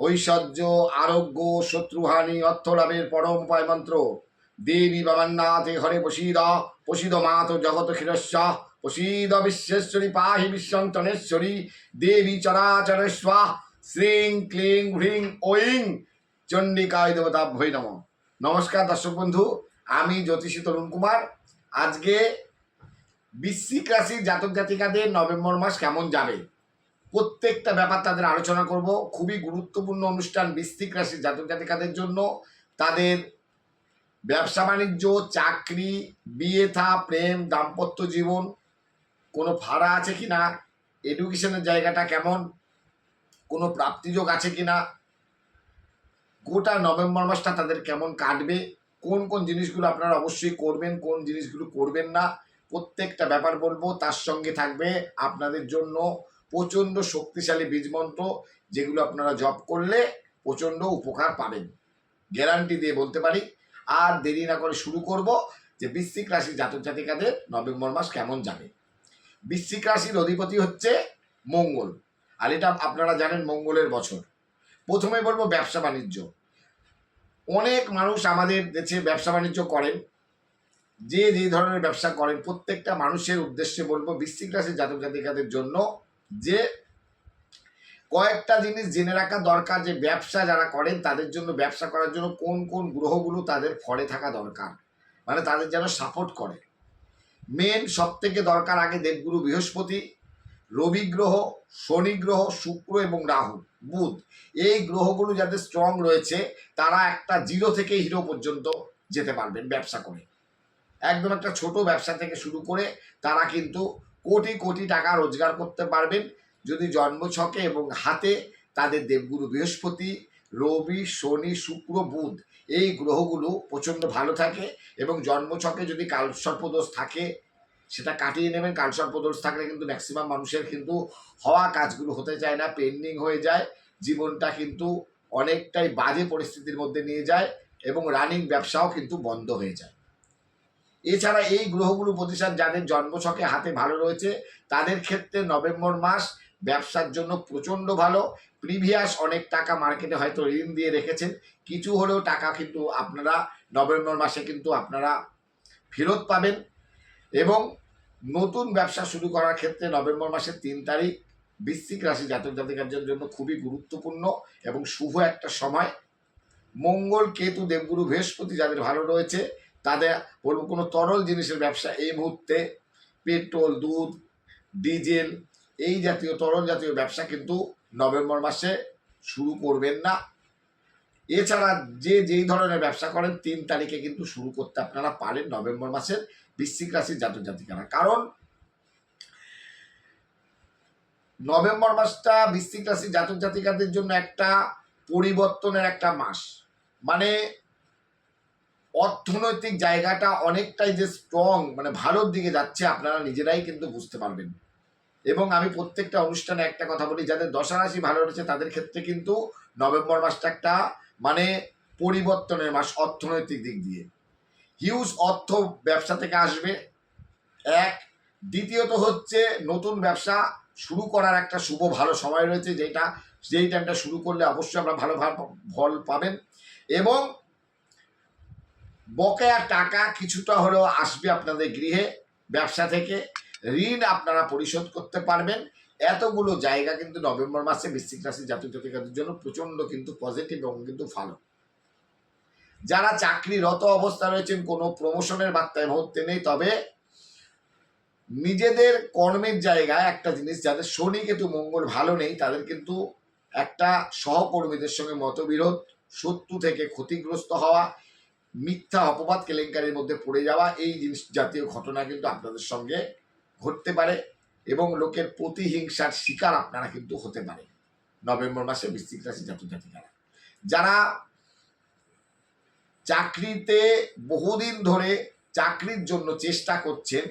ঐশ্বর্য, আরোগ্য, শত্রুহানি, অর্থলাভের পরম উপায় মন্ত্র দেবী বামান্নাথে হরে বসিদ প্রসিদ মাত জগত ক্ষীরস্য প্রসিদ বিশ্বেশ্বরী পাহি বিশ্বন্তনেশ্বরী দেবী চরাচরেশ্বা, শ্রীং ক্লিং হ্রিং ঐং চণ্ডিকায় দেবতা ভৈ নম। নমস্কার দর্শক বন্ধু, আমি জ্যোতিষী তরুণ কুমার। আজকে বৃশ্চিক রাশির জাতক জাতিকাদের নভেম্বর মাস কেমন যাবে? প্রত্যেকটা ব্যাপার তাদের আলোচনা করব। খুবই গুরুত্বপূর্ণ অনুষ্ঠান বৃশ্চিক রাশির জাতক জাতিকাদের জন্য। তাদের ব্যবসা বাণিজ্য, চাকরি, বিয়ে থা, প্রেম, দাম্পত্য জীবন, কোনো ভাড়া আছে কি না এডুকেশনের জায়গাটা কেমন, কোনো প্রাপ্তিযোগ আছে কি না গোটা নভেম্বর মাসটা তাদের কেমন কাটবে, কোন কোন জিনিসগুলো আপনারা অবশ্যই করবেন, কোন জিনিসগুলো করবেন না, প্রত্যেকটা ব্যাপার বলব। তার সঙ্গে থাকবে আপনাদের জন্য প্রচণ্ড শক্তিশালী বীজমন্ত্র যেগুলো আপনারা জপ করলে প্রচণ্ড উপকার পাবেন। গ্যারান্টি দিয়ে বলতে পারি, আর দেরি না করে শুরু করব যে বৃশ্চিক রাশির জাতক জাতিকাদের নভেম্বর মাস কেমন যাবে। বৃশ্চিক রাশির অধিপতি হচ্ছে মঙ্গল, আর এটা আপনারা জানেন মঙ্গলের বছর। প্রথমে বলব ব্যবসা বাণিজ্য। অনেক মানুষ আমাদের দেশে ব্যবসা বাণিজ্য করেন, যে যে ধরনের ব্যবসা করেন, প্রত্যেকটা মানুষের উদ্দেশ্যে বলব বৃশ্চিক রাশির জাতক জাতিকাদের জন্য যে কয়েকটা জিনিস জেনে রাখা দরকার যে ব্যবসা যারা করেন, তাদের জন্য ব্যবসা করার জন্য কোন কোন গ্রহগুলো তাদের ফলে থাকা দরকার? মানে তাদের যেন সাপোর্ট করে। মেন সব থেকে দরকার আগে দেবগুরু বৃহস্পতি, রবি গ্রহ, শনি গ্রহ, শুক্র এবং রাহু, বুধ। এই গ্রহগুলো যাদের স্ট্রং রয়েছে, তারা একটা জিরো থেকে হিরো পর্যন্ত যেতে পারবেন ব্যবসা করে। একদম একটা ছোট ব্যবসা থেকে শুরু করে, তারা কিন্তু কোটি কোটি টাকা রোজগার করতে পারবেন। যদি জন্মছকে এবং হাতে তাদের দেবগুরু বৃহস্পতি, রবি, শনি, শুক্র, বুধ এই গ্রহগুলো প্রচণ্ড ভালো থাকে এবং জন্মছকে যদি কালসর্পদোষ থাকে, সেটা কাটিয়ে নেবেন। কালসর্পদোষ থাকলে কিন্তু ম্যাক্সিমাম মানুষের কিন্তু হওয়া কাজগুলো হতে চায় না পেন্ডিং হয়ে যায়। জীবনটা কিন্তু অনেকটাই বাজে পরিস্থিতির মধ্যে নিয়ে যায় এবং রানিং ব্যবসাও কিন্তু বন্ধ হয়ে যায়। এছাড়া এই গ্রহগুলো প্রতিষ্ঠান যাদের জন্মছকে হাতে ভালো রয়েছে, তাদের ক্ষেত্রে নভেম্বর মাস ব্যবসার জন্য প্রচণ্ড ভালো। প্রিভিয়াস অনেক টাকা মার্কেটে হয়তো ঋণ দিয়ে রেখেছেন। কিছু হলেও টাকা কিন্তু আপনারা নভেম্বর মাসে কিন্তু আপনারা ফেরত পাবেন। এবং নতুন ব্যবসা শুরু করার ক্ষেত্রে নভেম্বর মাসের তিন তারিখ বৃশ্চিক রাশি জাতক জাতিকাদের জন্য খুবই গুরুত্বপূর্ণ এবং শুভ একটা সময়। মঙ্গল, কেতু, দেবগুরু, বৃহস্পতি যাদের ভালো রয়েছে তাদের বলব কোনো তরল জিনিসের ব্যবসা, এই মুহূর্তে পেট্রোল, দুধ, ডিজেল, এই জাতীয়, তরল জাতীয় ব্যবসা কিন্তু নভেম্বর মাসে শুরু করবেন না। এছাড়া যে যেই ধরনের ব্যবসা করেন, তিন তারিখে কিন্তু শুরু করতে আপনারা পারেন নভেম্বর মাসের বৃশ্চিক রাশির জাতক জাতিকারা। কারণ নভেম্বর মাসটা বৃশ্চিক রাশির জাতক জাতিকাদের জন্য একটা পরিবর্তনের একটা মাস। মানে অর্থনৈতিক জায়গাটা অনেকটাই যে স্ট্রং মানে ভালোর দিকে যাচ্ছে, আপনারা নিজেরাই কিন্তু বুঝতে পারবেন। এবং আমি প্রত্যেকটা অনুষ্ঠানে একটা কথা বলি, যাদের দশারাশি ভালো রয়েছে, তাদের ক্ষেত্রে কিন্তু নভেম্বর মাসটা একটা মানে পরিবর্তনের মাস অর্থনৈতিক দিক দিয়ে। হিউজ অর্থ ব্যবসা থেকে আসবে। এক, দ্বিতীয়ত হচ্ছে নতুন ব্যবসা শুরু করার একটা শুভ, ভালো সময় রয়েছে, যেটা, যেই টাইমটা শুরু করলে অবশ্যই আমরা ভালো ভালো ফল পাবেন। এবং বকেয়া টাকা কিছুটা হলেও আসবে আপনাদের গৃহে ব্যবসা থেকে। ঋণ আপনারা পরিশোধ করতে পারবেন। এতগুলো জায়গা কিন্তু নভেম্বর মাসে বৃশ্চিক রাশি জাতক জাতিকাদের জন্য প্রচণ্ড কিন্তু পজিটিভ এবং কিন্তু ভালো। যারা চাকরিরত অবস্থা রয়েছেন, কোনো প্রমোশনের বার্তা এই মুহূর্তে নেই, তবে নিজেদের কর্মের জায়গায় একটা জিনিস, যাদের শনি কেতু মঙ্গল ভালো নেই, তাদের কিন্তু একটা সহকর্মীদের সঙ্গে মতবিরোধ, শত্রু থেকে ক্ষতিগ্রস্ত হওয়া মিথ্যা অপবাদ কেলেঙ্কারির মধ্যে পড়ে যাওয়া এই জিনিস জাতীয় ঘটনা কিন্তু আপনাদের সঙ্গে ঘটতে পারে এবং লোকের প্রতিহিংসার শিকার আপনারা কিন্তু হতে পারে নভেম্বর মাসে বৃশ্চিক রাশি জাতিকারা। যারা চাকরিতে বহুদিন ধরে চাকরির জন্য চেষ্টা করছেন,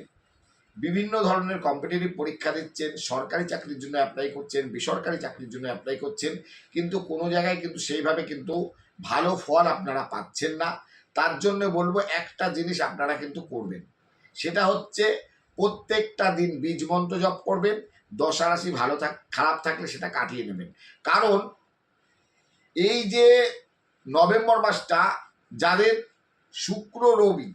বিভিন্ন ধরনের কম্পিটিটিভ পরীক্ষা দিচ্ছেন, সরকারি চাকরির জন্য অ্যাপ্লাই করছেন, বেসরকারি চাকরির জন্য অ্যাপ্লাই করছেন, কিন্তু কোনো জায়গায় কিন্তু সেইভাবে কিন্তু ভালো ফল আপনারা পাচ্ছেন না। তার জন্য বলব একটা জিনিস আপনারা কিন্তু করবেন। সেটা হচ্ছে প্রত্যেকটা দিন বীজ মন্ত্র জপ করবেন, দশা রাশি ভালো থাক, খারাপ থাকলে সেটা কাটিয়ে নেবেন। কারণ এই যে নভেম্বর মাসটা, যাদের শুক্র, রবি,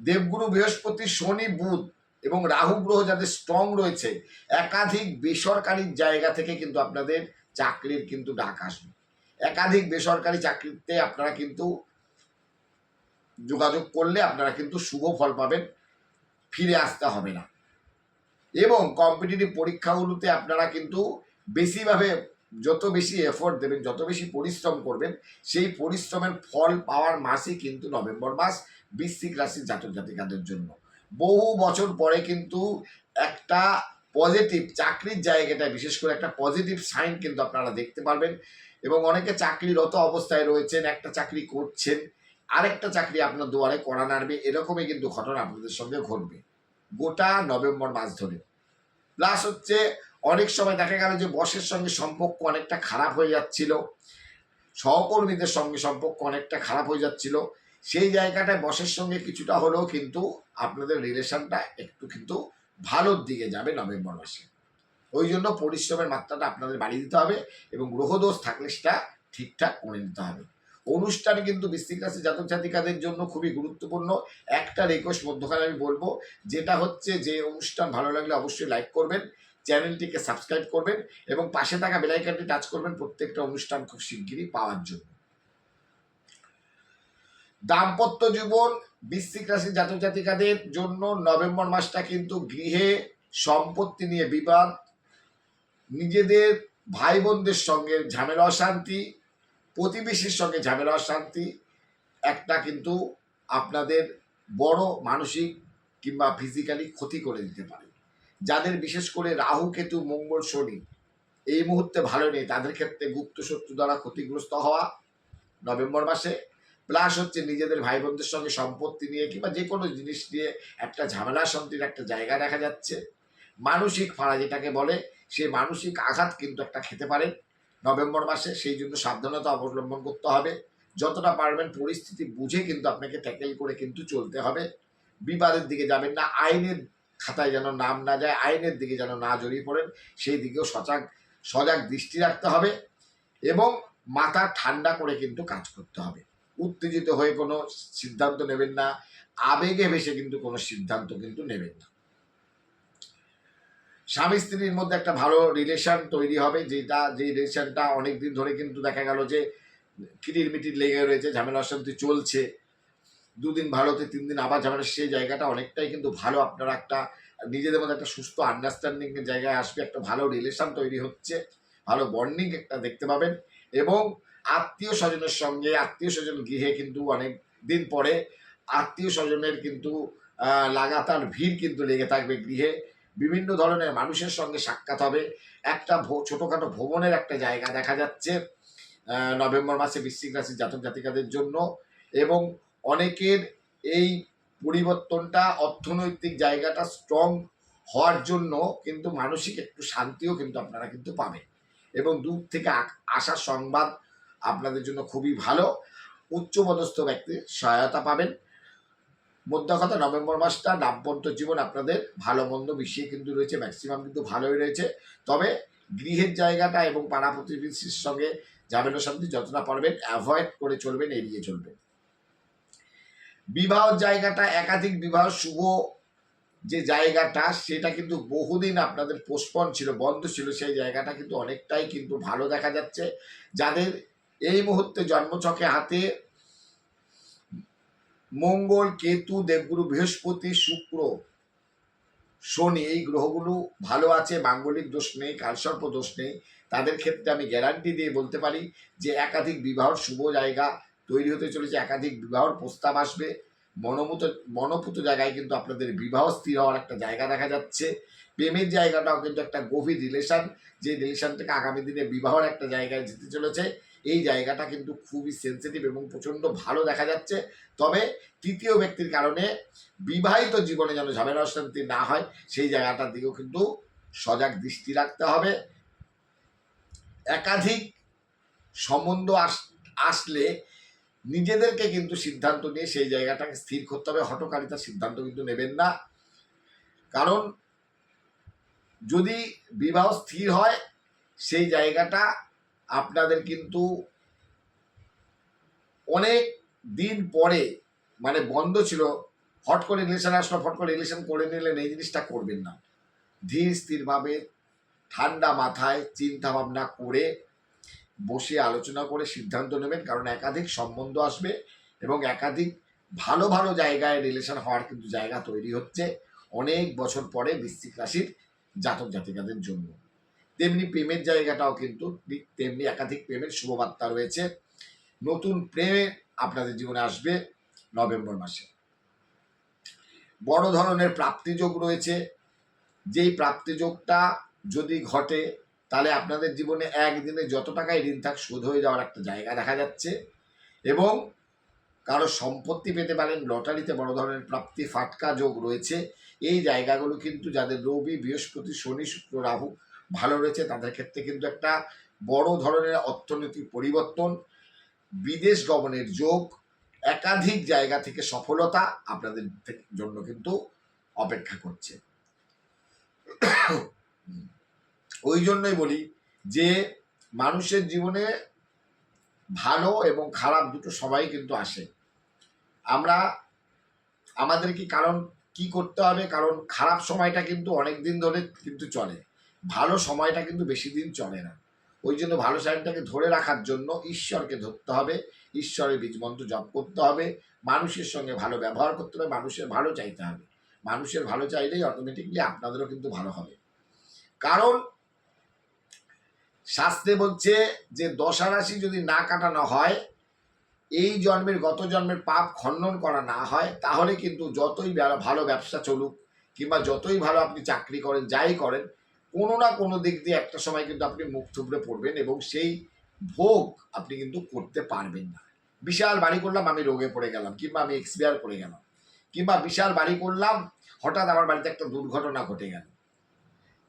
দেবগুরু, বৃহস্পতি, শনি, বুধ এবং রাহু গ্রহ যাদের স্ট্রং রয়েছে, একাধিক বেসরকারি জায়গা থেকে কিন্তু আপনাদের চাকরির কিন্তু ডাক আসবে। একাধিক বেসরকারি চাকরিতে আপনারা কিন্তু যোগাযোগ করলে আপনারা কিন্তু শুভ ফল পাবেন। ফিরে আসতে হবে না। এবং কম্পিটিটিভ পরীক্ষাগুলোতে আপনারা কিন্তু বেশিভাবে যত বেশি এফোর্ট দেবেন, যত বেশি পরিশ্রম করবেন, সেই পরিশ্রমের ফল পাওয়ার মাসই কিন্তু নভেম্বর মাস বৃশ্চিক রাশির জাতক জাতিকাদের জন্য। বহু বছর পরে কিন্তু একটা পজিটিভ চাকরির জায়গাটা বিশেষ করে একটা পজিটিভ সাইন কিন্তু আপনারা দেখতে পারবেন। এবং অনেকে চাকরিরত অবস্থায় রয়েছেন, একটা চাকরি করছেন আরেকটা চাকরি আপনার দুয়ারে করা নাড়বে, এরকমই কিন্তু ঘটনা আপনাদের সঙ্গে ঘটবে। গোটা নভেম্বর মাস ধরে। প্লাস হচ্ছে, অনেক সময় দেখা গেল যে বসের সঙ্গে সম্পর্ক অনেকটা খারাপ হয়ে যাচ্ছিল, সহকর্মীদের সঙ্গে সম্পর্ক অনেকটা খারাপ হয়ে যাচ্ছিল। সেই জায়গাটায় বসের সঙ্গে কিছুটা হলেও কিন্তু আপনাদের রিলেশনটা একটু কিন্তু ভালোর দিকে যাবে নভেম্বর মাসে। ওই জন্য পরিশ্রমের মাত্রাটা আপনাদের বাড়িয়ে দিতে হবে এবং গ্রহদোষ থাকলে সেটা ঠিকঠাক করে নিতে হবে। অনুষ্ঠান কিন্তু বৃশ্চিক রাশি জাতক জাতিকাদের জন্য খুবই গুরুত্বপূর্ণ। একটা রিকোয়েস্ট মধ্যখানে আমি বলব, যেটা হচ্ছে যে অনুষ্ঠান ভালো লাগলে অবশ্যই লাইক করবেন, চ্যানেলটিকে সাবস্ক্রাইব করবেন এবং পাশে থাকা বেলাইকানটি টাচ করবেন প্রত্যেকটা অনুষ্ঠান খুব শিগগিরই পাওয়ার জন্য। দাম্পত্য জীবন, বৃশ্চিক রাশি জাতক জাতিকাদের জন্য নভেম্বর মাসটা কিন্তু গৃহে সম্পত্তি নিয়ে বিবাদ, নিজেদের ভাই বোনদের সঙ্গে ঝামেলা, অশান্তি প্রতিবেশীর সঙ্গে ঝামেলা শান্তি একটা কিন্তু আপনাদের বড় মানসিক কিংবা ফিজিক্যালি ক্ষতি করে দিতে পারে। যাদের বিশেষ করে রাহু, কেতু, মঙ্গল, শনি, এই মুহূর্তে ভালো নেই, তাদের ক্ষেত্রে গুপ্ত শত্রু দ্বারা ক্ষতিগ্রস্ত হওয়া নভেম্বর মাসে প্লাস হচ্ছে নিজেদের ভাই বোনদের সঙ্গে সম্পত্তি নিয়ে কিংবা যে কোনো জিনিস নিয়ে একটা ঝামেলা শান্তির একটা জায়গা দেখা যাচ্ছে। মানসিক ফাড়া যেটাকে বলে সেই মানসিক আঘাত কিন্তু একটা খেতে পারেন নভেম্বর মাসে সেই জন্য সাবধানতা অবলম্বন করতে হবে। যতটা পারবেন পরিস্থিতি বুঝে কিন্তু আপনাকে ট্যাকেল করে কিন্তু চলতে হবে। বিবাদের দিকে যাবেন না, আইনের খাতায় যেন নাম না যায়, আইনের দিকে যেন না জড়িয়ে পড়েন, সেই দিকেও সজাগ সজাগ দৃষ্টি রাখতে হবে এবং মাথা ঠান্ডা করে কিন্তু কাজ করতে হবে। উত্তেজিত হয়ে কোনো সিদ্ধান্ত নেবেন না, আবেগে ভেসে কিন্তু কোনো সিদ্ধান্ত কিন্তু নেবেন না। স্বামী স্ত্রীর মধ্যে একটা ভালো রিলেশন তৈরি হবে, যেটা, যে রিলেশনটা অনেক দিন ধরে কিন্তু দেখা গেল যে কিটির মিটির লেগে রয়েছে, ঝামেলা অশান্তি চলছে। দুদিন ভালোতে তিন দিন আবার ঝামেলা, সেই জায়গাটা অনেকটাই কিন্তু ভালো আপনারা একটা, নিজেদের মধ্যে একটা সুস্থ আন্ডারস্ট্যান্ডিং এর জায়গায় আসবে, একটা ভালো রিলেশন তৈরি হচ্ছে, ভালো বন্ডিং একটা দেখতে পাবেন এবং আত্মীয় স্বজনের সঙ্গে, আত্মীয় স্বজন গৃহে কিন্তু অনেক দিন পরে আত্মীয় স্বজনের কিন্তু লাগাতার ভিড় কিন্তু লেগে থাকবে গৃহে। বিভিন্ন ধরনের মানুষের সঙ্গে সাক্ষাৎ হবে। একটা ছোটখাটো ভ্রমণের একটা জায়গা দেখা যাচ্ছে নভেম্বর মাসে বৃশ্চিক রাশির জাতক জাতিকাদের জন্য এবং অনেকের এই পরিবর্তনটা, অর্থনৈতিক জায়গাটা স্ট্রং হওয়ার জন্য কিন্তু মানসিক একটু শান্তিও কিন্তু আপনারা কিন্তু পাবেন এবং দূর থেকে আসা সংবাদ আপনাদের জন্য খুবই ভালো। উচ্চপদস্থ ব্যক্তির সহায়তা পাবেন। মোদ্দা কথা, নভেম্বর মাসটা দাম্পত্য জীবন আপনাদের ভালো মন্দ মিশিয়ে কিন্তু রয়েছে ম্যাক্সিমাম কিন্তু ভালোই রয়েছে। তবে গৃহের জায়গাটা এবং পাড়া প্রতিবেশীর সঙ্গে ঝামেলা শান্তি যতটা পারবেন অ্যাভয়েড করে চলবেন, এড়িয়ে চলবেন। বিবাহ জায়গাটা, একাধিক বিবাহ, শুভ যে জায়গাটা, সেটা কিন্তু বহুদিন আপনাদের পোস্টপন ছিল, বন্ধ ছিল, সেই জায়গাটা কিন্তু অনেকটাই কিন্তু ভালো দেখা যাচ্ছে। যাদের এই মুহূর্তে জন্মচকে হাতে মঙ্গল, কেতু, দেবগুরু, বৃহস্পতি, শুক্র, শনি, এই গ্রহগুলো ভালো আছে, মাঙ্গলিক দোষ নেই, কালসর্প দোষ নেই। তাদের ক্ষেত্রে আমি গ্যারান্টি দিয়ে বলতে পারি যে একাধিক বিবাহর শুভ জায়গা তৈরি হতে চলেছে, একাধিক বিবাহর প্রস্তাব আসবে। মনোমত, মনোপুত জায়গায় কিন্তু আপনাদের বিবাহ স্থির হওয়ার একটা জায়গা দেখা যাচ্ছে। প্রেমের জায়গাটাও কিন্তু একটা গভীর রিলেশন যে রিলেশন থেকে আগামী দিনে বিবাহর একটা জায়গায় যেতে চলেছে। এই জায়গাটা কিন্তু খুবই সেন্সিটিভ এবং প্রচণ্ড ভালো দেখা যাচ্ছে। তবে তৃতীয় ব্যক্তির কারণে বিবাহিত জীবনে যেন ঝামেলা অশান্তি না হয়, সেই জায়গাটার দিকেও কিন্তু সজাগ দৃষ্টি রাখতে হবে। একাধিক সম্বন্ধ আস- আসলে নিজেদেরকে কিন্তু সিদ্ধান্ত নিয়ে সেই জায়গাটাকে স্থির করতে হবে। হটকারিতার সিদ্ধান্ত কিন্তু নেবেন না। কারণ যদি বিবাহ স্থির হয়, সেই জায়গাটা আপনাদের কিন্তু অনেক দিন পরে মানে বন্ধ ছিল, হট করে রিলেশন আসলো, ফট করে রিলেশন করে নিলেন, এই জিনিসটা করবেন না। ধীর স্থিরভাবে, ঠান্ডা মাথায় চিন্তা ভাবনা করে বসে আলোচনা করে সিদ্ধান্ত নেবেন, কারণ একাধিক সম্বন্ধ আসবে এবং একাধিক ভালো ভালো জায়গায় রিলেশন হওয়ার কিন্তু জায়গা তৈরি হচ্ছে অনেক বছর পরে বৃশ্চিক রাশির জাতক জাতিকাদের জন্য। তেমনি প্রেমের জায়গাটাও কিন্তু ঠিক তেমনি একাধিক প্রেমের শুভবার্তা রয়েছে। নতুন প্রেমে আপনাদের জীবনে আসবে নভেম্বর মাসে। বড় ধরনের প্রাপ্তিযোগ রয়েছে। যেই প্রাপ্তিযোগটা যদি ঘটে, তাহলে আপনাদের জীবনে একদিনে যত টাকায় ঋণ থাক, শোধ হয়ে যাওয়ার একটা জায়গা দেখা যাচ্ছে। এবং কারও সম্পত্তি পেতে পারেন, লটারিতে বড় ধরনের প্রাপ্তি, ফাটকা যোগ রয়েছে। এই জায়গাগুলো কিন্তু যাদের রবি, বৃহস্পতি, শনি, শুক্র, রাহু ভালো রয়েছে, তাদের ক্ষেত্রে কিন্তু একটা বড় ধরনের অর্থনৈতিক পরিবর্তন, বিদেশ গমনের যোগ, একাধিক জায়গা থেকে সফলতা আপনাদের জন্য কিন্তু অপেক্ষা করছে। ওই জন্যই বলি যে মানুষের জীবনে ভালো এবং খারাপ দুটো সবাই কিন্তু আসে। আমরা, আমাদের কি কারণ, কি করতে হবে? কারণ খারাপ সময়টা কিন্তু অনেক দিন ধরে কিন্তু চলে। ভালো সময়টা কিন্তু বেশি দিন চলে না। ওই জন্য ভালো সাইডটাকে ধরে রাখার জন্য ঈশ্বরকে ধরতে হবে, ঈশ্বরের বীজমন্ত্র জপ করতে হবে, মানুষের সঙ্গে ভালো ব্যবহার করতে হবে, মানুষের ভালো চাইতে হবে। মানুষের ভালো চাইলেই অটোমেটিকলি আপনাদেরও কিন্তু ভালো হবে। কারণ শাস্ত্রে বলছে যে দশা রাশি যদি না কাটানো হয়, এই জন্মের গত জন্মের পাপ খণ্ডন করা না হয়, তাহলে কিন্তু যতই ভালো ব্যবসা চলুক কিংবা যতই ভালো আপনি চাকরি করেন, যাই করেন কোনো না কোনো দিক দিয়ে একটা সময় কিন্তু আপনি মুখ থুবড়ে পড়বেন এবং সেই ভোগ আপনি কিন্তু করতে পারবেন না। বিশাল বাড়ি করলাম, আমি রোগে পড়ে গেলাম, কিংবা আমি এক্সপায়ার করে গেলাম, কিংবা বিশাল বাড়ি করলাম, হঠাৎ আমার বাড়িতে একটা দুর্ঘটনা ঘটে গেল।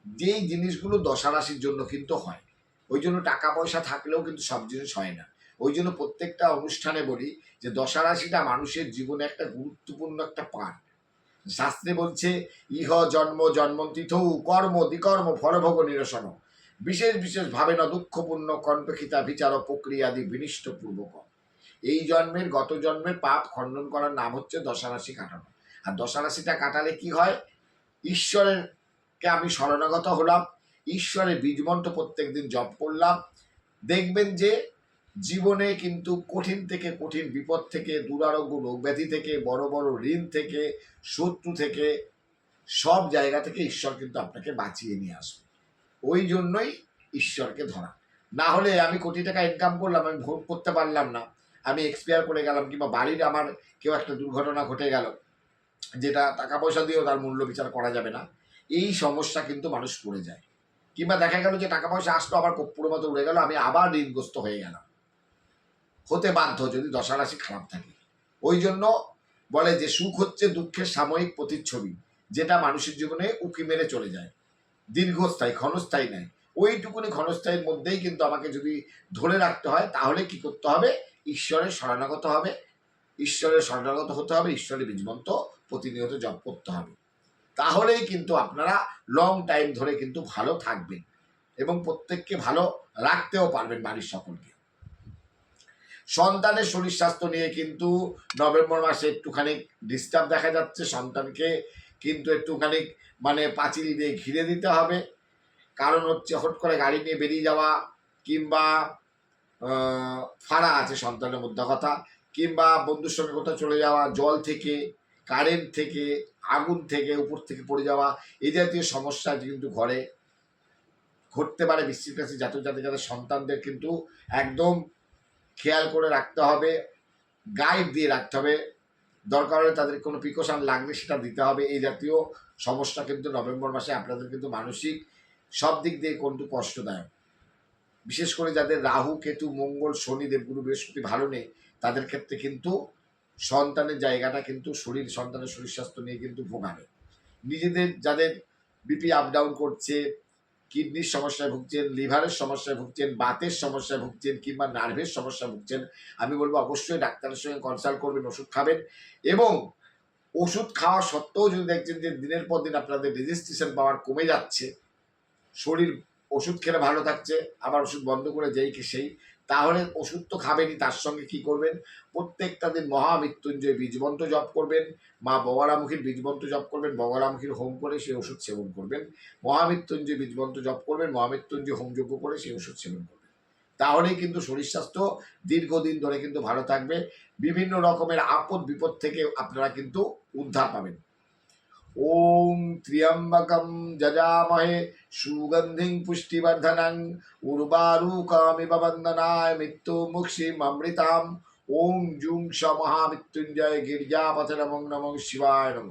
যেই জিনিসগুলো দশারাশির জন্য কিন্তু হয়, ওই জন্য টাকা পয়সা থাকলেও কিন্তু সব জিনিস হয় না। ওই জন্য প্রত্যেকটা অনুষ্ঠানে বলি যে দশারাশিটা মানুষের জীবনে একটা গুরুত্বপূর্ণ একটা পার্ট শাস্ত্রে বলছে, ইহ জন্ম জন্মন্তিথৌ কর্ম দ্বিকর্ম ফলভোগ নিরসন। বিশেষ বিশেষ ভাবে না দুঃখপূর্ণ কণ্ঠখিতা বিচার প্রক্রিয়াদি বিনিষ্ট পূর্বক। এই জন্মের গত জন্মের পাপ খণ্ডন করার নাম হচ্ছে দশারাশি কাটানো। আর দশারাশিটা কাটালে কি হয়? ঈশ্বরেরকে আমি শরণাগত হলাম, ঈশ্বরের বীজমন্ত্র প্রত্যেক দিন জপ করলাম। দেখবেন যে জীবনে কিন্তু কঠিন থেকে কঠিন, বিপদ থেকে দুরারোগ্য রোগ ব্যাধি থেকে বড় বড় ঋণ থেকে, শত্রু থেকে, সব জায়গা থেকে ঈশ্বর কিন্তু আপনাকে বাঁচিয়ে নিয়ে আসবে। ওই জন্যই ঈশ্বরকে ধরা। না হলে আমি কোটি টাকা ইনকাম করলাম, আমি ভোগ করতে পারলাম না। আমি এক্সপায়ার করে গেলাম কিংবা বাড়ির আমার কেউ একটা দুর্ঘটনা ঘটে গেল, যেটা টাকা পয়সা দিয়েও তার মূল্য বিচার করা যাবে না। এই সমস্যা কিন্তু মানুষ পড়ে যায়। কিংবা দেখা গেল যে টাকা পয়সা আসলো আবার কপ্পুর মতো উড়ে গেল, আমি আবার ঋণগ্রস্ত হয়ে গেলাম। হতে বাধ্য যদি দশারাশি খারাপ থাকে। ওই জন্য বলে যে সুখ হচ্ছে দুঃখের সাময়িক প্রতিচ্ছবি, যেটা মানুষের জীবনে উকি মেরে চলে যায়। দীর্ঘস্থায়ী, ক্ষণস্থায়ী নেয়। ওইটুকুনি ক্ষণস্থায়ীর মধ্যেই কিন্তু আমাকে যদি ধরে রাখতে হয়, তাহলে কি করতে হবে? ঈশ্বরের শরণাগত হবে। ঈশ্বরের শরণাগত হতে হবে, ঈশ্বরের বীজমন্ত্র প্রতিনিয়ত জপ করতে হবে। তাহলেই কিন্তু আপনারা লং টাইম ধরে কিন্তু ভালো থাকবেন এবং প্রত্যেককে ভালো রাখতেও পারবেন বাড়ির সকলকে। সন্তানের শরীর স্বাস্থ্য নিয়ে কিন্তু নভেম্বর মাসে একটুখানি ডিস্টার্ব দেখা যাচ্ছে সন্তানকে, কিন্তু একটুখানি মানে পাঁচিল দিয়ে ঘিরে দিতে হবে। কারণ হচ্ছে হট করে গাড়ি নিয়ে বেরিয়ে যাওয়া কিংবা ফাড়া আছে সন্তানের মধ্যে কথা, কিংবা বন্ধুর সঙ্গে কোথাও চলে যাওয়া, জল থেকে কারেন্ট থেকে, আগুন থেকে, উপর থেকে পড়ে যাওয়া এই জাতীয় সমস্যা কিন্তু ঘরে ঘটতে পারে। বৃশ্চিক রাশি জাতক জাতিকাদের সন্তানদের কিন্তু একদম খেয়াল করে রাখতে হবে গাইড দিয়ে রাখতে হবে। দরকার হলে তাদের কোনো প্রিকশন লাগলে সেটা দিতে হবে। এই জাতীয় সমস্যা কিন্তু নভেম্বর মাসে আপনাদের কিন্তু মানসিক সব দিক দিয়ে কিন্তু কষ্টদায়ক। বিশেষ করে যাদের রাহু, কেতু, মঙ্গল, শনি, দেবগুরু, বৃহস্পতি ভালো নেই, তাদের ক্ষেত্রে কিন্তু সন্তানের জায়গাটা কিন্তু শরীর, সন্তানের শরীর স্বাস্থ্য নিয়ে কিন্তু ভোগাবে। নিজেদের, যাদের বিপি আপ ডাউন করছে কিডনির সমস্যায় ভুগছেন, লিভারের সমস্যায় ভুগছেন, বাতের সমস্যায় ভুগছেন কিংবা নার্ভের সমস্যা ভুগছেন, আমি বলব অবশ্যই ডাক্তারের সঙ্গে কনসাল্ট করবেন, ওষুধ খাবেন এবং ওষুধ খাওয়া সত্ত্বেও যদি দেখছেন যে দিনের পর দিন আপনাদের রেজিস্ট্রেশন পাওয়ার কমে যাচ্ছে, শরীর ওষুধ খেলে ভালো থাকছে, আবার ওষুধ বন্ধ করে যেই কি সেই তাহলে ওষুধ তো খাবেনই, তার সঙ্গে কি করবেন? প্রত্যেকটা দিন মহামৃত্যুঞ্জয় বীজমন্ত্র জপ করবেন, মা বগলামুখীর বীজমন্ত্র জপ করবেন বগলামুখীর হোম করে সেই ওষুধ সেবন করবেন। মহামৃত্যুঞ্জয় বীজমন্ত্র জপ করবেন, মহামৃত্যুঞ্জয় হোমযজ্ঞ করে সেই ওষুধ সেবন করবেন। তাহলেই কিন্তু শরীর স্বাস্থ্য দীর্ঘদিন ধরে কিন্তু ভালো থাকবে। বিভিন্ন রকমের আপদ বিপদ থেকে আপনারা কিন্তু উদ্ধার পাবেন। ওম ত্র্যম্বকম যজামহে সুগন্ধিং পুষ্টিবর্ধনং উর্বারুকামিব বন্দনায় মৃত্যু মুক্ষিমৃতাম ওম জুং স মহামৃত্যুঞ্জয় গির্জাপথ নমং নমঃ শিবায় নম।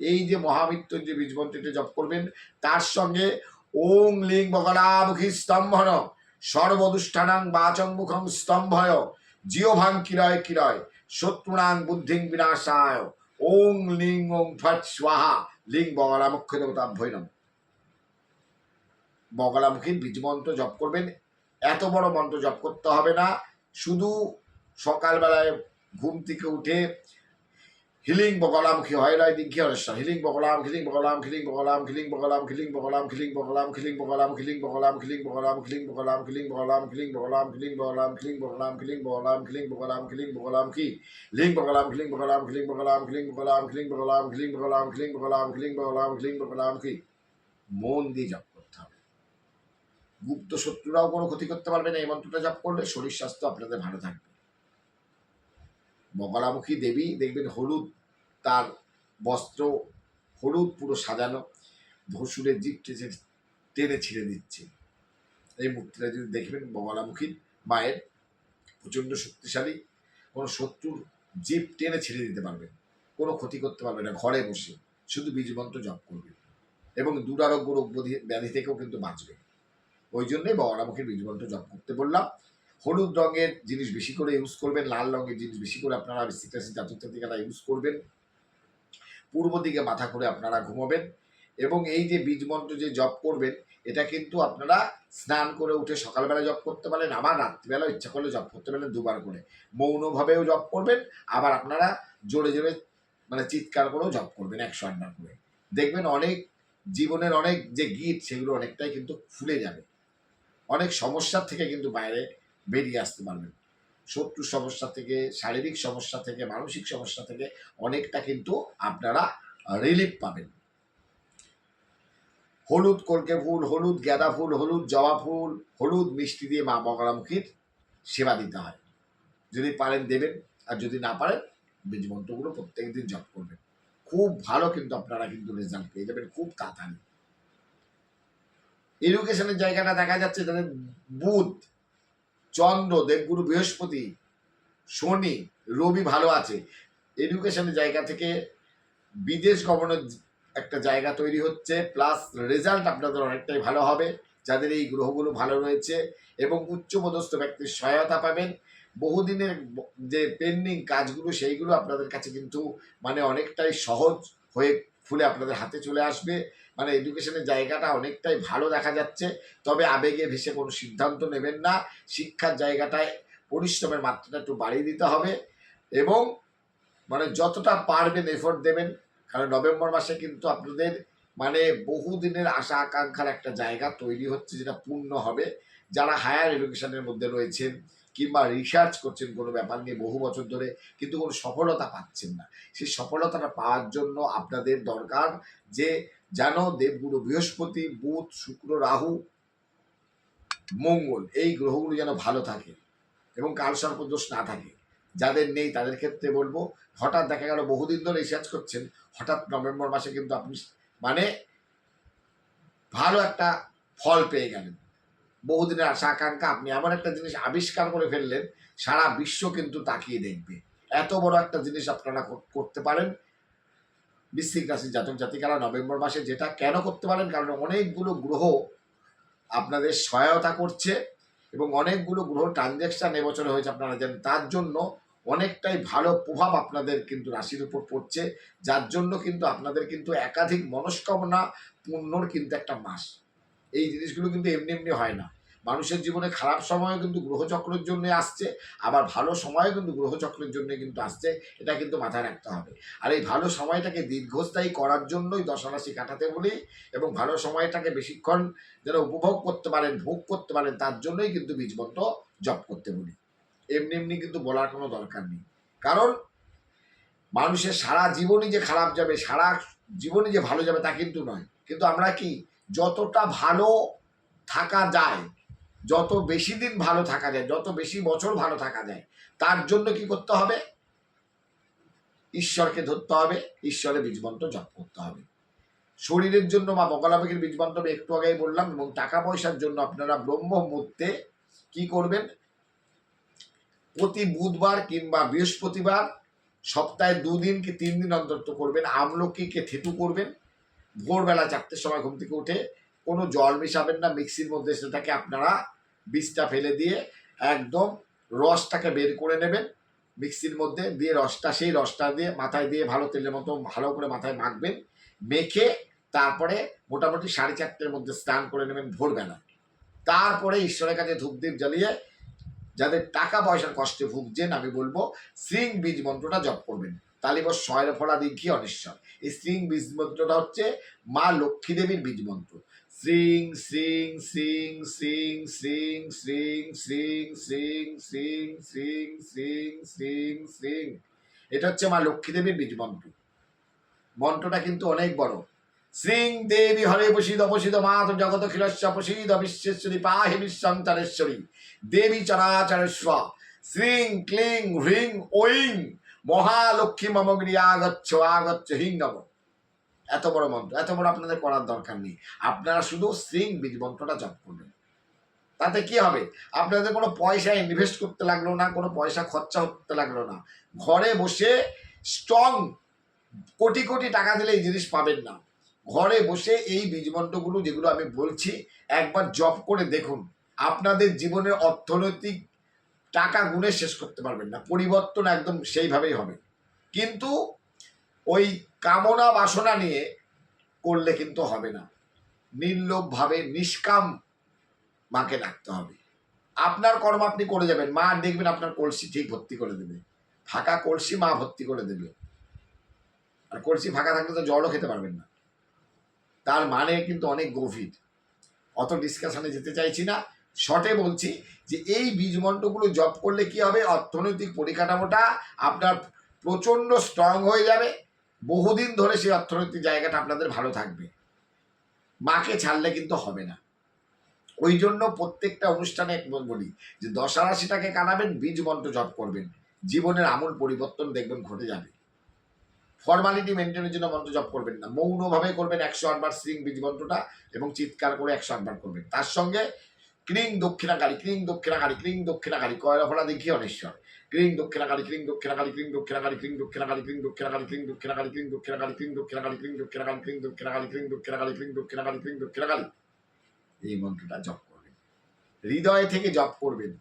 এই যে মহামৃত্যুঞ্জয় বীজমন্ত্রটি জপ করবেন, তার সঙ্গে ওং লিং বগলামুখী স্তম্ভন, সর্বদুষ্ঠানাং বাচং মুখং স্তম্ভয় জিওভাং কিরয় কিরয় শত্রুণাং বুদ্ধিং বিনাশায়। ওং লিং ওং ফট স্বাহা লিং বগলামুখ্য দেবতা ভৈরম বগলামুখীর বীজমন্ত্র জপ করবেন। এত বড় মন্ত্র জপ করতে হবে না। শুধু সকালবেলায় ঘুম থেকে উঠে হিলিং বগলামুখী হয় নয় দিঘি হরেশ্বর হিলিং বগলাম খিলিং বগলাম খিলিং বগলাম খিলিং বগলাম খিলিং বগলাম খিলিং বগলাম খিলিং বগলাম খিলিং বগলাম খিলিং বগলাম খিলিং বগলাম খিলিং বগলাম খিলিং বগলাম খিলিং বগলাম খিলিং বগলাম খিলিং বগলাম খিলিং বগলাম খিলিং বগলাম কি লিং বগলাম খিলিং বগলাম খিলিং বগলাম খিলিং বগলাম খিলিং বগলাম খিলিং বগলাম খিলিং বগলাম খিলিং বগলাম খিলিং বগলাম কি মন দিয়ে জপ করতে হবে গুপ্ত শত্রুরাও কোনো ক্ষতি করতে পারবে না এই মন্ত্রটা জপ করলে শরীর স্বাস্থ্য আপনাদের ভালো থাকবে বগলামুখী দেবী দেখবেন হলুদ তার বস্ত্র, হলুদ পুরো সাজানো ধসুরের জিপ টেনে ছিঁড়ে দিচ্ছে। এই মূর্তিটা যদি দেখবেন বগলামুখীর মায়ের, প্রচণ্ড শক্তিশালী, কোনো শত্রুর জিপ টেনে ছিঁড়ে দিতে পারবে, কোনো ক্ষতি করতে পারবে না ঘরে বসে, শুধু বীজমন্ত্র জপ করবে। এবং দুরারোগ্য রোগ ব্যাধি- থেকেও কিন্তু বাঁচবে। ওই জন্যই বগলামুখীর বীজমন্ত্র জপ করতে বললাম। হলুদ রঙের জিনিস বেশি করে ইউজ করবেন, লাল রঙের জিনিস বেশি করে আপনারা সিটাসি জাতক জাতিকারা ইউজ করবেন। পূর্ব দিকে মাথা করে আপনারা ঘুমাবেন এবং এই যে বীজ মন্ত্র যে জপ করবেন, এটা কিন্তু আপনারা স্নান করে উঠে সকালবেলা জপ করতে পারেন, আবার রাত্রিবেলা ইচ্ছা করলে জপ করতে পারেন দুবার করে। মৌনভাবেও জপ করবেন, আবার আপনারা জোরে জোরে মানে চিৎকার করেও জপ করবেন একশো আটবার করে। দেখবেন অনেক জীবনের অনেক যে গীত, সেগুলো অনেকটাই কিন্তু ফুলে যাবে। অনেক সমস্যার থেকে কিন্তু বাইরে বেরিয়ে আসতে পারবেন। শত্রু সমস্যা থেকে, শারীরিক সমস্যা থেকে, মানসিক সমস্যা থেকে অনেকটা কিন্তু আপনারা রিলিফ পাবেন। হলুদ কলকে ফুল, হলুদ গাঁদা ফুল, হলুদ জবা ফুল, হলুদ মিষ্টি দিয়ে মা বগলামুখীর সেবা দিতে হয়। যদি পারেন দেবেন, আর যদি না পারেন, বীজ মন্ত্রগুলো প্রত্যেক দিন জপ করবেন। খুব ভালো কিন্তু আপনারা কিন্তু রেজাল্ট পেয়ে যাবেন, খুব তাড়াতাড়ি। এডুকেশনের জায়গাটা দেখা যাচ্ছে, তাদের বুধ চন্দ্র, দেবগুরু বৃহস্পতি, শনি, রবি ভালো আছে। এডুকেশনের জায়গা থেকে বিদেশ গমনের একটা জায়গা তৈরি হচ্ছে প্লাস রেজাল্ট আপনাদের অনেকটাই ভালো হবে, যাদের এই গ্রহগুলো ভালো রয়েছে, এবং উচ্চপদস্থ ব্যক্তির সহায়তা পাবেন। বহুদিনের যে পেন্ডিং কাজগুলো, সেইগুলো আপনাদের কাছে কিন্তু মানে অনেকটাই সহজ হয়ে, ফুলে আপনাদের হাতে চলে আসবে। মানে এডুকেশনের জায়গাটা অনেকটাই ভালো দেখা যাচ্ছে। তবে আবেগে ভেসে কোনো সিদ্ধান্ত নেবেন না। শিক্ষার জায়গাটায় পরিশ্রমের মাত্রাটা একটু বাড়িয়ে দিতে হবে এবং মানে যতটা পারবেন এফোর্ট দেবেন। কারণ নভেম্বর মাসে কিন্তু আপনাদের মানে বহুদিনের আশা আকাঙ্ক্ষার একটা জায়গা তৈরি হচ্ছে যেটা পূর্ণ হবে। যারা হায়ার এডুকেশনের মধ্যে রয়েছেন কিংবা রিসার্চ করছেন কোনো ব্যাপার নিয়ে বহু বছর ধরে কিন্তু কোনো সফলতা পাচ্ছেন না। সেই সফলতাটা পাওয়ার জন্য আপনাদের দরকার যে যেন দেবগুরু বৃহস্পতি, বুধ, শুক্র, রাহু, মঙ্গল, এই গ্রহগুলো যেন ভালো থাকে এবং কাল সর্পদোষ না থাকে। যাদের নেই তাদের ক্ষেত্রে বলব, হঠাৎ দেখা গেল বহুদিন ধরে রিসার্চ করছেন, হঠাৎ নভেম্বর মাসে কিন্তু আপনি মানে ভালো একটা ফল পেয়ে গেলেন। বহুদিনের আশা, আকাঙ্ক্ষা, আপনি এমন একটা জিনিস আবিষ্কার করে ফেললেন, সারা বিশ্ব কিন্তু তাকিয়ে দেখবে। এত বড় একটা জিনিস আপনারা করতে পারেন বৃশ্চিক রাশির জাতক জাতিকারা নভেম্বর মাসে যেটা কেন করতে পারেন? কারণ অনেকগুলো গ্রহ আপনাদের সহায়তা করছে এবং অনেকগুলো গ্রহ ট্রানজ্যাকশন এবছরে হয়েছে আপনারা জানেন। তার জন্য অনেকটাই ভালো প্রভাব আপনাদের কিন্তু রাশির উপর পড়ছে, যার জন্য কিন্তু আপনাদের কিন্তু একাধিক মনস্কামনা পূর্ণর কিন্তু একটা মাস। এই জিনিসগুলো কিন্তু এমনি এমনি হয় না। মানুষের জীবনে খারাপ সময়ও কিন্তু গ্রহচক্রের জন্য আসছে, আবার ভালো সময়ও কিন্তু গ্রহচক্রের জন্য কিন্তু আসছে, এটা কিন্তু মাথায় রাখতে হবে। আর এই ভালো সময়টাকে দীর্ঘস্থায়ী করার জন্যই দশারাশি কাটাতে বলি, এবং ভালো সময়টাকে বেশিক্ষণ যারা উপভোগ করতে পারেন, ভোগ করতে পারেন, তার জন্যই কিন্তু বীজমন্ত্র জপ করতে বলি। এমনি এমনি কিন্তু বলার কোনো দরকার নেই। কারণ মানুষের সারা জীবনই যে খারাপ যাবে, সারা জীবনই যে ভালো যাবে তা কিন্তু নয়। কিন্তু আমরা কি, যতটা ভালো থাকা যায় যত বেশি দিন ভালো থাকা যায়, যত বেশি বছর ভালো থাকা যায়, তার জন্য কি করতে হবে? ঈশ্বরকে ধরতে হবে, ঈশ্বরের বীজমন্ত্র জপ করতে হবে। শরীরের জন্য বা বগলাবেগের বীজমন্ত্র আমি একটু আগেই বললাম এবং টাকা পয়সার জন্য আপনারা ব্রহ্ম মুহূর্তে কি করবেন? প্রতি বুধবার কিংবা বৃহস্পতিবার সপ্তাহে দুদিন কি তিন দিন অন্তত করবেন আমলকিকে থেতু করবেন। ভোরবেলা চারটের সময় ঘুম থেকে উঠে কোনো জল মিশাবেন না, মিক্সির মধ্যে সেটাকে আপনারা বীজটা ফেলে দিয়ে একদম রসটাকে বের করে নেবেন। মিক্সির মধ্যে দিয়ে রসটা, সেই রসটা দিয়ে মাথায় দিয়ে ভালো তেলের মতো ভালো করে মাথায় মাখবেন। মেখে তারপরে মোটামুটি সাড়ে চারটের মধ্যে স্নান করে নেবেন ভোরবেলা। তারপরে ঈশ্বরের কাছে ধূপদীপ জ্বালিয়ে যাদের টাকা পয়সার কষ্টে ভুগছেন, আমি বলব শ্রিং বীজ মন্ত্রটা জপ করবেন। তালিব শয়ের ফলা দীঘি অনিশ্বর এই শ্রিং বীজ মন্ত্রটা হচ্ছে মা লক্ষ্মী দেবীর বীজ মন্ত্র। শ্রিং শ্রিং শ্রিং শ্রিং শ্রিং শ্রিং শ্রিং শ্রিং শ্রিং শ্রিং শ্রিং শ্রিং শ্রিং এটা হচ্ছে মা লক্ষ্মী দেবীর বীজ মন্ত্র মন্ত্রটা কিন্তু অনেক বড় শ্রিং দেবী হরে বসিদ বসিদ মাত জগত খিলস্য প্রসিদ বিশ্বেশ্বরী পাহি বিশ্বন্তরেশ্বরী দেবী চরাচরেশ্ব শ্রিং ক্লিং হ্রিং ওইং মহালক্ষ্মী মমগিরি আগচ্ছ আগচ্ছ হিং নম এত বড় মন্ত্র, এত বড় আপনাদের করার দরকার নেই। আপনারা শুধু শ্রিং বীজ মন্ত্রটা জপ করবেন। তাতে কি হবে? আপনাদের কোনো পয়সা ইনভেস্ট করতে লাগল না, কোনো পয়সা খরচা করতে লাগল না। ঘরে বসে স্ট্রং কোটি কোটি টাকা দিলে এই জিনিস পাবেন না। ঘরে বসে এই বীজমন্ত্রগুলো যেগুলো আমি বলছি, একবার জব করে দেখুন। আপনাদের জীবনের অর্থনৈতিক টাকা গুণে শেষ করতে পারবেন না। পরিবর্তন একদম সেইভাবেই হবে। কিন্তু ওই কামনা বাসনা নিয়ে করলে কিন্তু হবে না। নির্লোভভাবে, নিষ্কাম মাকে ডাকতে হবে। আপনার কর্ম আপনি করে যাবেন। মা দেখবেন আপনার কলসি ঠিক ভর্তি করে দেবে। ফাঁকা কলসি মা ভর্তি করে দেবে। আর কলসি ফাঁকা থাকলে তো জলও খেতে পারবেন না। তার মানে কিন্তু অনেক গভীর। অত ডিসকাশনে যেতে চাইছি না। শর্টে বলছি যে এই বীজ মন্ত্রগুলো জপ করলে কি হবে? অর্থনৈতিক পরিকাঠামোটা আপনার প্রচণ্ড স্ট্রং হয়ে যাবে। বহুদিন ধরে সেই অর্থনৈতিক জায়গাটা আপনাদের ভালো থাকবে। মাকে ছাড়লে কিন্তু হবে না। ওই জন্য প্রত্যেকটা অনুষ্ঠানে বলি যে দশা রাশিটাকে কাটাবেন বীজ মন্ত্র জপ করবেন। জীবনের আমূল পরিবর্তন দেখবেন, ঘটে যাবে। ফর্মালিটি মেনটেনের জন্য মন্ত্র জপ করবেন না। মৌনভাবে করবেন একশো আটবার শ্রিং বীজ মন্ত্রটা এবং চিৎকার করে একশো আটবার করবেন। তার সঙ্গে ক্রিং দক্ষিণাকারী ক্রিং দক্ষিণাকারী ক্রিং দক্ষিণাকারী, কয়লা ফলা দেখি অনেশ্বর ক্রিং দক্ষিণাকারী ক্রিং দক্ষিণাকারী ক্রিং দক্ষিণাকারী ক্রিং দক্ষিণাকারী ক্রিং দক্ষিণাকারী ক্রিং দক্ষিণাকারী ক্রিং দক্ষিণাকারী ক্রিং দক্ষিণাকারী ক্রিং দক্ষিণাকারী ক্রিং দক্ষিণাকারী ক্রিং দক্ষিণাকারী ক্রিং দক্ষিণাকারী ক্রিং দক্ষিণাকারী এই মন্ত্রটা জপ করবেন হৃদয় থেকে জপ করবেন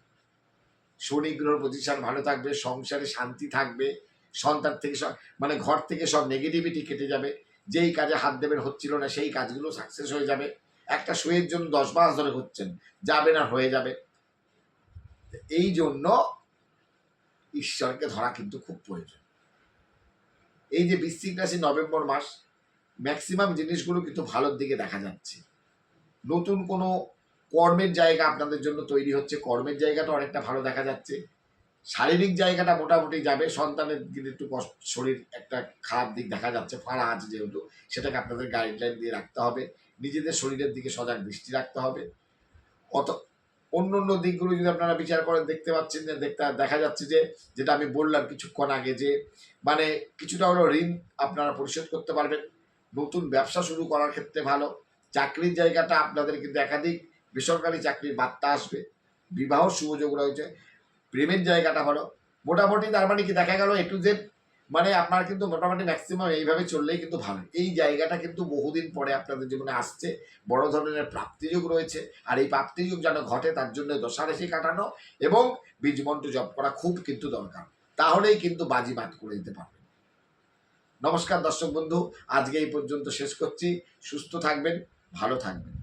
শনি গ্রহ পজিশন ভালো থাকবে সংসারে শান্তি থাকবে সন্তান থেকে সব মানে ঘর থেকে সব নেগেটিভিটি কেটে যাবে যেই কাজে হাত দেবেন হচ্ছিল না সেই কাজগুলো সাকসেস হয়ে যাবে একটা শোয়ের জন্য দশ মাস ধরে হচ্ছেন যাবে না হয়ে যাবে এই জন্য ঈশ্বরকে ধরা কিন্তু খুব প্রয়োজন। এই যে বৃশ্চিক রাশি নভেম্বর মাস ম্যাক্সিমাম জিনিসগুলো কিন্তু ভালোর দিকে দেখা যাচ্ছে। নতুন কোনো কর্মের জায়গা আপনাদের জন্য তৈরি হচ্ছে। কর্মের জায়গাটা অনেকটা ভালো দেখা যাচ্ছে। শারীরিক জায়গাটা মোটামুটি যাবে। সন্তানের কিন্তু একটু কষ্ট, শরীর একটা খারাপ দিক দেখা যাচ্ছে, ফাড়া আছে যেহেতু, সেটাকে আপনাদের গাইডলাইন দিয়ে রাখতে হবে। নিজেদের শরীরের দিকে সজাগ দৃষ্টি রাখতে হবে। অত অন্য অন্য দিকগুলো যদি আপনারা বিচার করেন, দেখতে পাচ্ছেন যে, দেখতে দেখা যাচ্ছে যে, যেটা আমি বললাম কিছুক্ষণ আগে যে মানে কিছুটা হলো ঋণ আপনারা পরিশোধ করতে পারবেন। নতুন ব্যবসা শুরু করার ক্ষেত্রে ভালো। চাকরির জায়গাটা আপনাদের কিন্তু একাধিক বেসরকারি চাকরির বার্তা আসবে। বিবাহ সুযোগ রয়েছে। প্রেমের জায়গাটা ভালো। মোটামুটি তার মানে কি? দেখা গেল একটু যে মানে আপনার কিন্তু মোটামুটি ম্যাক্সিমাম এইভাবে চললেই কিন্তু ভালো। এই জায়গাটা কিন্তু বহুদিন পরে আপনাদের জীবনে আসছে। বড় ধরনের প্রাপ্তিযোগ রয়েছে। আর এই প্রাপ্তিযোগ যেন ঘটে, তার জন্য দশারেশি কাটানো এবং বীজমন্ত্র জপ করা খুব কিন্তু দরকার। তাহলেই কিন্তু বাজি বাদ করে দিতে পারবেন। নমস্কার দর্শক বন্ধু, আজকে এই পর্যন্ত শেষ করছি। সুস্থ থাকবেন, ভালো থাকবেন।